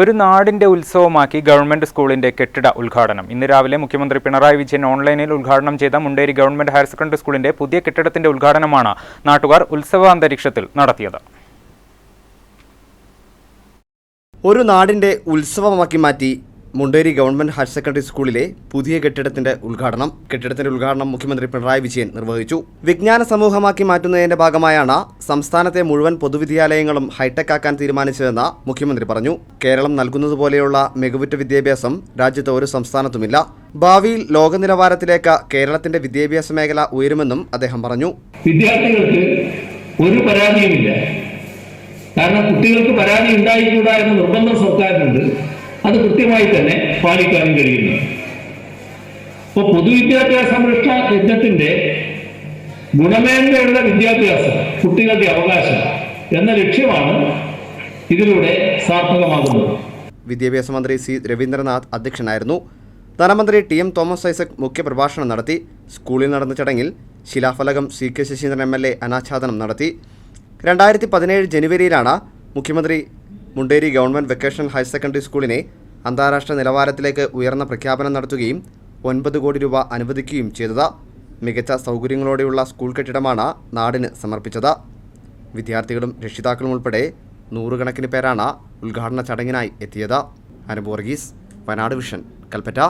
ഒരു നാടിന്റെ ഉത്സവമാക്കി ഗവൺമെന്റ് സ്കൂളിന്റെ കെട്ടിട ഉദ്ഘാടനം. ഇന്ന് രാവിലെ മുഖ്യമന്ത്രി പിണറായി വിജയൻ ഓൺലൈനിൽ ഉദ്ഘാടനം ചെയ്ത മുണ്ടേരി ഗവൺമെന്റ് ഹയർ സെക്കൻഡറി സ്കൂളിന്റെ പുതിയ കെട്ടിടത്തിന്റെ ഉദ്ഘാടനമാണ് നാട്ടുകാർ ഉത്സവാന്തരീക്ഷത്തിൽ നടത്തിയത്. ഒരു നാടിന്റെ ഉത്സവമാക്കി മാറ്റി മുണ്ടേരി ഗവൺമെന്റ് ഹയർ സെക്കൻഡറി സ്കൂളിലെ പുതിയ കെട്ടിടത്തിന്റെ ഉദ്ഘാടനം കെട്ടിടത്തിന്റെ ഉദ്ഘാടനം മുഖ്യമന്ത്രി പിണറായി വിജയൻ നിർവഹിച്ചു. വിജ്ഞാന സമൂഹമാക്കി മാറ്റുന്നതിന്റെ ഭാഗമായാണ് സംസ്ഥാനത്തെ മുഴുവൻ പൊതുവിദ്യാലയങ്ങളും ഹൈടെക് ആക്കാൻ തീരുമാനിച്ചതെന്ന് മുഖ്യമന്ത്രി പറഞ്ഞു. കേരളം നൽകുന്നതുപോലെയുള്ള മികവുറ്റ വിദ്യാഭ്യാസം രാജ്യത്ത് ഒരു സംസ്ഥാനത്തുമില്ല. ഭാവിയിൽ ലോക നിലവാരത്തിലേക്ക് കേരളത്തിന്റെ വിദ്യാഭ്യാസ മേഖല ഉയരുമെന്നും അദ്ദേഹം പറഞ്ഞു. വിദ്യാർത്ഥികൾക്ക് ഒരു പരാതിയുമില്ല. കാരണം കുട്ടികൾക്ക് പരാതി ഉണ്ടായിക്കൂടാ എന്ന് നിർബന്ധം സർക്കാരിനുണ്ട്. അത് കൃത്യമായി തന്നെ പാലിക്കാനും കഴിയുന്നു. ഇപ്പോൾ പൊതുവിദ്യാഭ്യാസ സംരക്ഷണ യജ്ഞത്തിന്റെ ഗുണമേന്മയുള്ള വിദ്യാഭ്യാസം കുട്ടികളുടെ അവകാശം എന്ന ലക്ഷ്യമാണ് ഇതിലൂടെ സാർത്ഥകമാകുന്നത്. വിദ്യാഭ്യാസ മന്ത്രി സി രവീന്ദ്രനാഥ് അധ്യക്ഷനായിരുന്നു. ധനമന്ത്രി ടി എം തോമസ് ഐസക് മുഖ്യപ്രഭാഷണം നടത്തി. സ്കൂളിൽ നടന്ന ചടങ്ങിൽ ശിലാഫലകം C K Saseendran M L A അനാച്ഛാദനം നടത്തി. രണ്ടായിരത്തി പതിനേഴ് ജനുവരിയിലാണ് മുഖ്യമന്ത്രി Munderi government vocational higher secondary സ്കൂളിനെ അന്താരാഷ്ട്ര നിലവാരത്തിലേക്ക് ഉയർന്ന പ്രഖ്യാപനം നടത്തുകയും ഒൻപത് കോടി രൂപ അനുവദിക്കുകയും ചെയ്തത് മികച്ച സൗകര്യങ്ങളോടെയുള്ള സ്കൂൾ കെട്ടിടമാണ് നാടിന് സമർപ്പിച്ചത്. വിദ്യാർത്ഥികളും രക്ഷിതാക്കളും ഉൾപ്പെടെ നൂറുകണക്കിന് പേരാണ് ഉദ്ഘാടന ചടങ്ങിനായി എത്തിയത്. അനുബോർഗീസ് വയനാട് വിഷൻ കൽപ്പറ്റ.